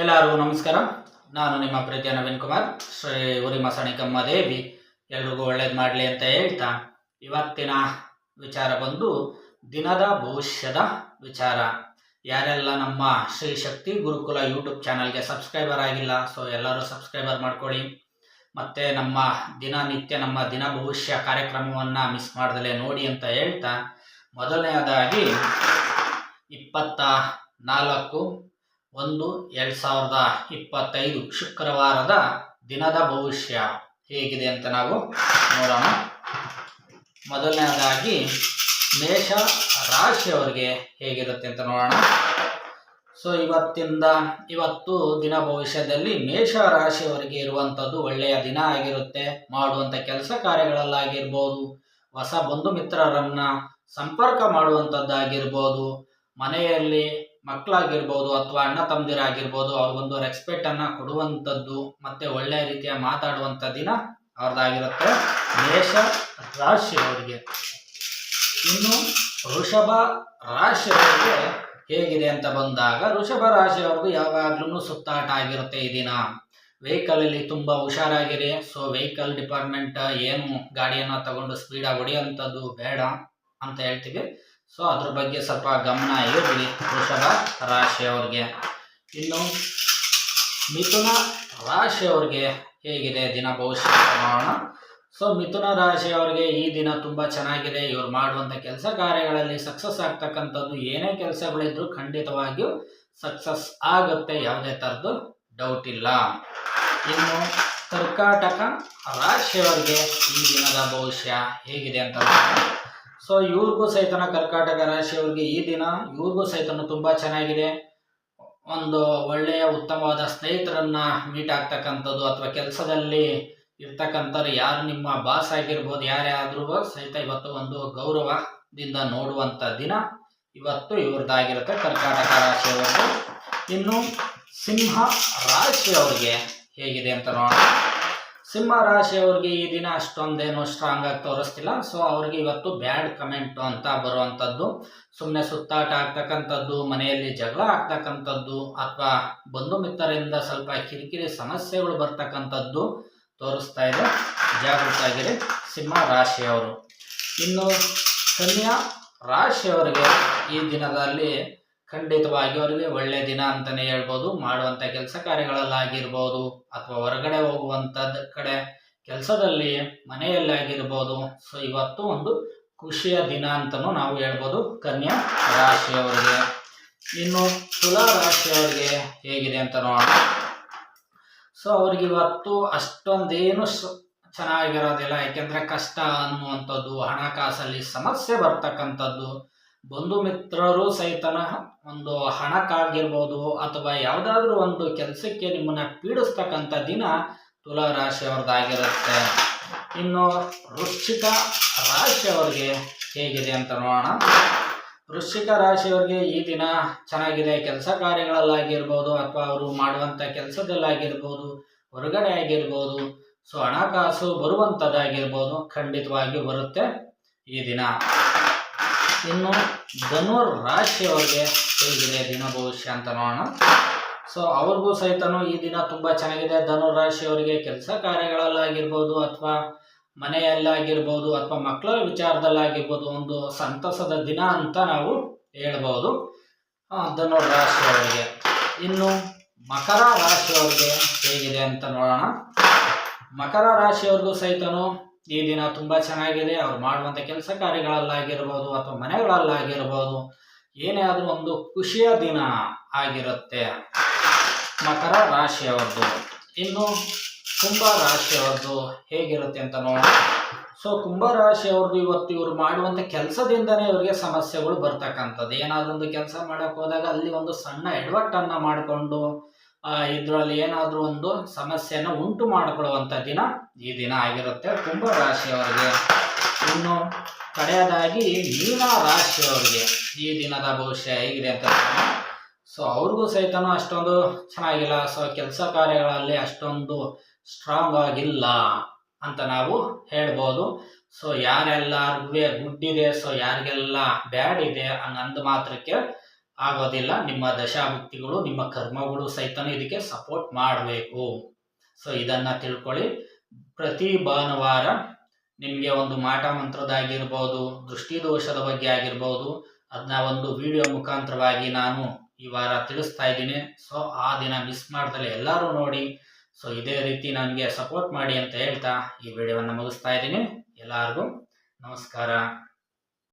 ಎಲ್ಲರಿಗೂ ನಮಸ್ಕಾರ. ನಾನು ನಿಮ್ಮ ಪ್ರೀತಿಯ ನವೀನ್ ಕುಮಾರ್. ಶ್ರೀ ಉರಿ ಮಸಣಿಕಮ್ಮ ದೇವಿ. ಎಲ್ರಿಗೂ ಒಳ್ಳೇದು ಮಾಡಲಿ ಅಂತ ಹೇಳ್ತಾ ಇವತ್ತಿನ ವಿಚಾರ ಬಂದು ದಿನದ ಭವಿಷ್ಯದ ವಿಚಾರ. ಯಾರೆಲ್ಲ ನಮ್ಮ ಶ್ರೀ ಶಕ್ತಿ ಗುರುಕುಲ ಯೂಟ್ಯೂಬ್ ಚಾನಲ್ಗೆ ಸಬ್ಸ್ಕ್ರೈಬರ್ ಆಗಿಲ್ಲ, ಸೊ ಎಲ್ಲರೂ ಸಬ್ಸ್ಕ್ರೈಬರ್ ಮಾಡ್ಕೊಳ್ಳಿ. ಮತ್ತು ನಮ್ಮ ದಿನನಿತ್ಯ ನಮ್ಮ ದಿನ ಭವಿಷ್ಯ ಕಾರ್ಯಕ್ರಮವನ್ನು ಮಿಸ್ ಮಾಡ್ದಲೇ ನೋಡಿ ಅಂತ ಹೇಳ್ತಾ ಮೊದಲನೆಯದಾಗಿ ಇಪ್ಪತ್ತ ನಾಲ್ಕು ಒಂದು ಎರಡು ಸಾವಿರದ ಇಪ್ಪತ್ತೈದು ಶುಕ್ರವಾರದ ದಿನದ ಭವಿಷ್ಯ ಹೇಗಿದೆ ಅಂತ ನಾವು ನೋಡೋಣ. ಮೊದಲನೇದಾಗಿ ಮೇಷ ರಾಶಿಯವರಿಗೆ ಹೇಗಿರುತ್ತೆ ಅಂತ ನೋಡೋಣ. ಸೊ ಇವತ್ತಿಂದ ಇವತ್ತು ದಿನ ಭವಿಷ್ಯದಲ್ಲಿ ಮೇಷ ರಾಶಿಯವರಿಗೆ ಇರುವಂಥದ್ದು ಒಳ್ಳೆಯ ದಿನ ಆಗಿರುತ್ತೆ. ಮಾಡುವಂಥ ಕೆಲಸ ಕಾರ್ಯಗಳಲ್ಲಾಗಿರ್ಬೋದು, ಹೊಸ ಬಂಧು ಮಿತ್ರರನ್ನ ಸಂಪರ್ಕ ಮಾಡುವಂಥದ್ದಾಗಿರ್ಬೋದು, ಮನೆಯಲ್ಲಿ ಮಕ್ಕಳಾಗಿರ್ಬೋದು ಅಥವಾ ಅಣ್ಣ ತಮ್ಮದಿರಾಗಿರ್ಬೋದು, ಅವ್ರಿಗೊಂದು ರೆಸ್ಪೆಕ್ಟ್ ಅನ್ನ ಕೊಡುವಂಥದ್ದು, ಮತ್ತೆ ಒಳ್ಳೆಯ ರೀತಿಯ ಮಾತಾಡುವಂಥ ದಿನ ಅವ್ರದ್ದಾಗಿರುತ್ತೆ. ಮೇಷ ರಾಶಿಯವರಿಗೆ. ಇನ್ನು ವೃಷಭ ರಾಶಿಯವರಿಗೆ ಹೇಗಿದೆ ಅಂತ ಬಂದಾಗ, ವೃಷಭ ರಾಶಿಯವ್ರದ್ದು ಯಾವಾಗ್ಲೂ ಸುತ್ತಾಟ ಆಗಿರುತ್ತೆ ಈ ದಿನ. ವೆಹಿಕಲ್ ಅಲ್ಲಿ ತುಂಬಾ ಹುಷಾರಾಗಿರಿ. ಸೊ ವೆಹಿಕಲ್ ಡಿಪಾರ್ಟ್ಮೆಂಟ್ ಏನು ಗಾಡಿಯನ್ನ ತಗೊಂಡು ಸ್ಪೀಡಾಗಿ ಹೊಡೆಯುವಂಥದ್ದು ಬೇಡ ಅಂತ ಹೇಳ್ತೀವಿ. ಸೊ ಅದ್ರ ಬಗ್ಗೆ ಸ್ವಲ್ಪ ಗಮನ ಇರಲಿ ವೃಷಭ ರಾಶಿಯವ್ರಿಗೆ. ಇನ್ನು ಮಿಥುನ ರಾಶಿಯವ್ರಿಗೆ ಹೇಗಿದೆ ದಿನ ಭವಿಷ್ಯ ನೋಡೋಣ ಸೊ ಮಿಥುನ ರಾಶಿಯವ್ರಿಗೆ ಈ ದಿನ ತುಂಬ ಚೆನ್ನಾಗಿದೆ. ಇವ್ರು ಮಾಡುವಂಥ ಕೆಲಸ ಕಾರ್ಯಗಳಲ್ಲಿ ಸಕ್ಸಸ್ ಆಗ್ತಕ್ಕಂಥದ್ದು ಏನೇ ಕೆಲಸಗಳಿದ್ರು ಖಂಡಿತವಾಗಿಯೂ ಸಕ್ಸಸ್ ಆಗುತ್ತೆ, ಯಾವುದೇ ಥರದ್ದು ಡೌಟ್ ಇಲ್ಲ. ಇನ್ನು ಕರ್ಕಾಟಕ ರಾಶಿಯವರಿಗೆ ಈ ದಿನದ ಭವಿಷ್ಯ ಹೇಗಿದೆ ಅಂತ ಸೊ ಇವ್ರಿಗೂ ಸಹಿತನ ಕರ್ಕಾಟಕ ರಾಶಿಯವ್ರಿಗೆ ಈ ದಿನ ಇವ್ರಿಗೂ ಸಹಿತನು ತುಂಬ ಚೆನ್ನಾಗಿದೆ. ಒಂದು ಒಳ್ಳೆಯ ಉತ್ತಮವಾದ ಸ್ನೇಹಿತರನ್ನ ಮೀಟ್ ಆಗ್ತಕ್ಕಂಥದ್ದು ಅಥವಾ ಕೆಲಸದಲ್ಲಿ ಇರ್ತಕ್ಕಂಥವ್ರು ಯಾರು, ನಿಮ್ಮ ಬಾಸ್ ಆಗಿರ್ಬೋದು ಯಾರೇ ಆದ್ರೂ ಸಹಿತ ಇವತ್ತು ಒಂದು ಗೌರವದಿಂದ ನೋಡುವಂಥ ದಿನ ಇವತ್ತು ಇವ್ರದ್ದಾಗಿರುತ್ತೆ ಕರ್ಕಾಟಕ ರಾಶಿಯವ್ರದ್ದು ಇನ್ನು ಸಿಂಹ ರಾಶಿಯವ್ರಿಗೆ ಹೇಗಿದೆ ಅಂತ ನೋಡೋಣ. ಸಿಂಹ ರಾಶಿಯವ್ರಿಗೆ ಈ ದಿನ ಅಷ್ಟೊಂದೇನು ಸ್ಟ್ರಾಂಗ್ ಆಗಿ ತೋರಿಸ್ತಿಲ್ಲ. ಸೊ ಅವ್ರಿಗೆ ಇವತ್ತು ಬ್ಯಾಡ್ ಕಮೆಂಟು ಅಂತ ಬರುವಂಥದ್ದು ಸುಮ್ಮನೆ ಸುತ್ತಾಟ ಆಗ್ತಕ್ಕಂಥದ್ದು, ಮನೆಯಲ್ಲಿ ಜಗಳ ಆಗ್ತಕ್ಕಂಥದ್ದು, ಅಥವಾ ಬಂಧು ಮಿತ್ರರಿಂದ ಸ್ವಲ್ಪ ಕಿರಿಕಿರಿ ಸಮಸ್ಯೆಗಳು ಬರ್ತಕ್ಕಂಥದ್ದು ತೋರಿಸ್ತಾ ಇದೆ. ಜಾಗೃತಾಗಿರಿ ಸಿಂಹ ರಾಶಿಯವರು. ಇನ್ನು ಕನ್ಯಾ ರಾಶಿಯವರಿಗೆ ಈ ದಿನದಲ್ಲಿ ಖಂಡಿತವಾಗಿ ಅವರಿಗೆ ಒಳ್ಳೆ ದಿನ ಅಂತಲೇ ಹೇಳ್ಬೋದು, ಮಾಡುವಂಥ ಕೆಲಸ ಕಾರ್ಯಗಳಲ್ಲಾಗಿರ್ಬೋದು, ಅಥವಾ ಹೊರಗಡೆ ಹೋಗುವಂಥದ್ದು ಕಡೆ ಕೆಲಸದಲ್ಲಿ ಮನೆಯಲ್ಲಿ ಆಗಿರ್ಬೋದು ಸೊ ಇವತ್ತು ಒಂದು ಖುಷಿಯ ದಿನ ಅಂತಲೂ ನಾವು ಹೇಳ್ಬೋದು ಕನ್ಯಾ ರಾಶಿಯವರಿಗೆ. ಇನ್ನು ತುಲಾ ರಾಶಿಯವರಿಗೆ ಹೇಗಿದೆ ಅಂತ ನೋಡೋಣ. ಸೊ ಅವ್ರಿಗೆ ಇವತ್ತು ಅಷ್ಟೊಂದೇನು ಚೆನ್ನಾಗಿರೋದಿಲ್ಲ, ಯಾಕೆಂದ್ರೆ ಕಷ್ಟ ಅನ್ನುವಂಥದ್ದು, ಹಣಕಾಸಲ್ಲಿ ಸಮಸ್ಯೆ ಬರ್ತಕ್ಕಂಥದ್ದು. ಬಂಧು ಮಿತ್ರರು ಸಹಿತನ ಒಂದು ಹಣಕ್ಕಾಗಿರ್ಬೋದು ಅಥವಾ ಯಾವುದಾದ್ರೂ ಒಂದು ಕೆಲಸಕ್ಕೆ ನಿಮ್ಮನ್ನ ಪೀಡಿಸ್ತಕ್ಕಂಥ ದಿನ ತುಲಾ ರಾಶಿಯವ್ರದ್ದಾಗಿರುತ್ತೆ ಇನ್ನು ವೃಶ್ಚಿಕ ರಾಶಿಯವರಿಗೆ ಹೇಗಿದೆ ಅಂತ ನೋಡೋಣ. ವೃಶ್ಚಿಕ ರಾಶಿಯವರಿಗೆ ಈ ದಿನ ಚೆನ್ನಾಗಿದೆ. ಕೆಲಸ ಕಾರ್ಯಗಳಲ್ಲಾಗಿರ್ಬೋದು ಅಥವಾ ಅವರು ಮಾಡುವಂಥ ಕೆಲಸದಲ್ಲಾಗಿರ್ಬೋದು, ಹೊರಗಡೆ ಆಗಿರ್ಬೋದು, ಸೊ ಹಣಕಾಸು ಬರುವಂಥದ್ದಾಗಿರ್ಬೋದು ಖಂಡಿತವಾಗಿ ಬರುತ್ತೆ ಈ ದಿನ. ಇನ್ನು ಧನುರ್ ರಾಶಿಯವರಿಗೆ ಹೇಗಿದೆ ದಿನ ಭವಿಷ್ಯ ಅಂತ ನೋಡೋಣ. ಸೊ ಅವ್ರಿಗೂ ಸಹಿತ ಈ ದಿನ ತುಂಬ ಚೆನ್ನಾಗಿದೆ. ಧನುರ್ ರಾಶಿಯವರಿಗೆ ಕೆಲಸ ಕಾರ್ಯಗಳಲ್ಲಾಗಿರ್ಬೋದು ಅಥವಾ ಮನೆಯಲ್ಲಾಗಿರ್ಬೋದು ಅಥವಾ ಮಕ್ಕಳ ವಿಚಾರದಲ್ಲಾಗಿರ್ಬೋದು ಒಂದು ಸಂತಸದ ದಿನ ಅಂತ ನಾವು ಹೇಳ್ಬೋದು. ಧನುರ್ ರಾಶಿಯವರಿಗೆ ಇನ್ನು ಮಕರ ರಾಶಿಯವರಿಗೆ ಹೇಗಿದೆ ಅಂತ ನೋಡೋಣ. ಮಕರ ರಾಶಿಯವ್ರಿಗೂ ಸಹಿತನು ಈ ದಿನ ತುಂಬ ಚೆನ್ನಾಗಿದೆ. ಅವ್ರು ಮಾಡುವಂಥ ಕೆಲಸ ಕಾರ್ಯಗಳಲ್ಲಾಗಿರ್ಬೋದು ಅಥವಾ ಮನೆಗಳಲ್ಲಾಗಿರ್ಬೋದು. ಏನೇ ಆದರೂ ಒಂದು ಖುಷಿಯ ದಿನ ಆಗಿರುತ್ತೆ. ಮಕರ ರಾಶಿಯವ್ರದ್ದು. ಇನ್ನು ಕುಂಭ ರಾಶಿಯವ್ರದ್ದು ಹೇಗಿರುತ್ತೆ ಅಂತ ನೋಡೋಣ. ಸೊ ಕುಂಭ ರಾಶಿಯವ್ರದ್ದು ಇವತ್ತು ಇವ್ರು ಮಾಡುವಂಥ ಕೆಲಸದಿಂದನೇ ಇವರಿಗೆ ಸಮಸ್ಯೆಗಳು ಬರ್ತಕ್ಕಂಥದ್ದು. ಏನಾದ್ರೂ ಒಂದು ಕೆಲಸ ಮಾಡಕ್ಕೆ ಹೋದಾಗ ಅಲ್ಲಿ ಒಂದು ಸಣ್ಣ ಎಡವಟ್ಟನ್ನು ಮಾಡಿಕೊಂಡು ಇದರಲ್ಲಿ ಏನಾದರೂ ಒಂದು ಸಮಸ್ಯೆಯನ್ನು ಉಂಟು ಮಾಡಿಕೊಳ್ಳುವಂಥ ದಿನ ಈ ದಿನ ಆಗಿರುತ್ತೆ ಕುಂಭ ರಾಶಿಯವರಿಗೆ. ಇನ್ನು ಕಡೆಯದಾಗಿ ಮೀನ ರಾಶಿಯವರಿಗೆ ಈ ದಿನದ ಭವಿಷ್ಯ ಹೇಗಿದೆ ಅಂತ ಸೊ ಅವ್ರಿಗೂ ಸಹಿತನೂ ಅಷ್ಟೊಂದು ಚೆನ್ನಾಗಿಲ್ಲ. ಸೊ ಕೆಲಸ ಕಾರ್ಯಗಳಲ್ಲಿ ಅಷ್ಟೊಂದು ಸ್ಟ್ರಾಂಗ್ ಆಗಿಲ್ಲ ಅಂತ ನಾವು ಹೇಳ್ಬೋದು. ಸೊ ಯಾರೆಲ್ಲರಿಗೂ ಗುಡ್ ಇದೆ ಸೊ ಯಾರಿಗೆಲ್ಲ ಬ್ಯಾಡ್ ಇದೆ ಅಂದ್ ಮಾತ್ರಕ್ಕೆ ಆಗೋದಿಲ್ಲ. ನಿಮ್ಮ ದಶಾಭುಕ್ತಿಗಳು, ನಿಮ್ಮ ಕರ್ಮಗಳು ಸಹಿತ ಇದಕ್ಕೆ ಸಪೋರ್ಟ್ ಮಾಡಬೇಕು. ಸೊ ಇದನ್ನ ತಿಳ್ಕೊಳ್ಳಿ. ಪ್ರತಿ ಭಾನುವಾರ ನಿಮಗೆ ಒಂದು ಮಾಟ ಮಂತ್ರದಾಗಿರ್ಬೋದು ದೃಷ್ಟಿದೋಷದ ಬಗ್ಗೆ ಆಗಿರ್ಬೋದು ಅದನ್ನ ಒಂದು ವಿಡಿಯೋ ಮುಖಾಂತರವಾಗಿ ನಾನು ಈ ವಾರ ತಿಳಿಸ್ತಾ ಇದ್ದೀನಿ. ಸೊ ಆ ದಿನ ಮಿಸ್ ಮಾಡ್ದಲೇ ಎಲ್ಲರೂ ನೋಡಿ. ಸೊ ಇದೇ ರೀತಿ ನನಗೆ ಸಪೋರ್ಟ್ ಮಾಡಿ ಅಂತ ಹೇಳ್ತಾ ಈ ವಿಡಿಯೋವನ್ನು ಮುಗಿಸ್ತಾ ಇದ್ದೀನಿ. ಎಲ್ಲರಿಗೂ ನಮಸ್ಕಾರ.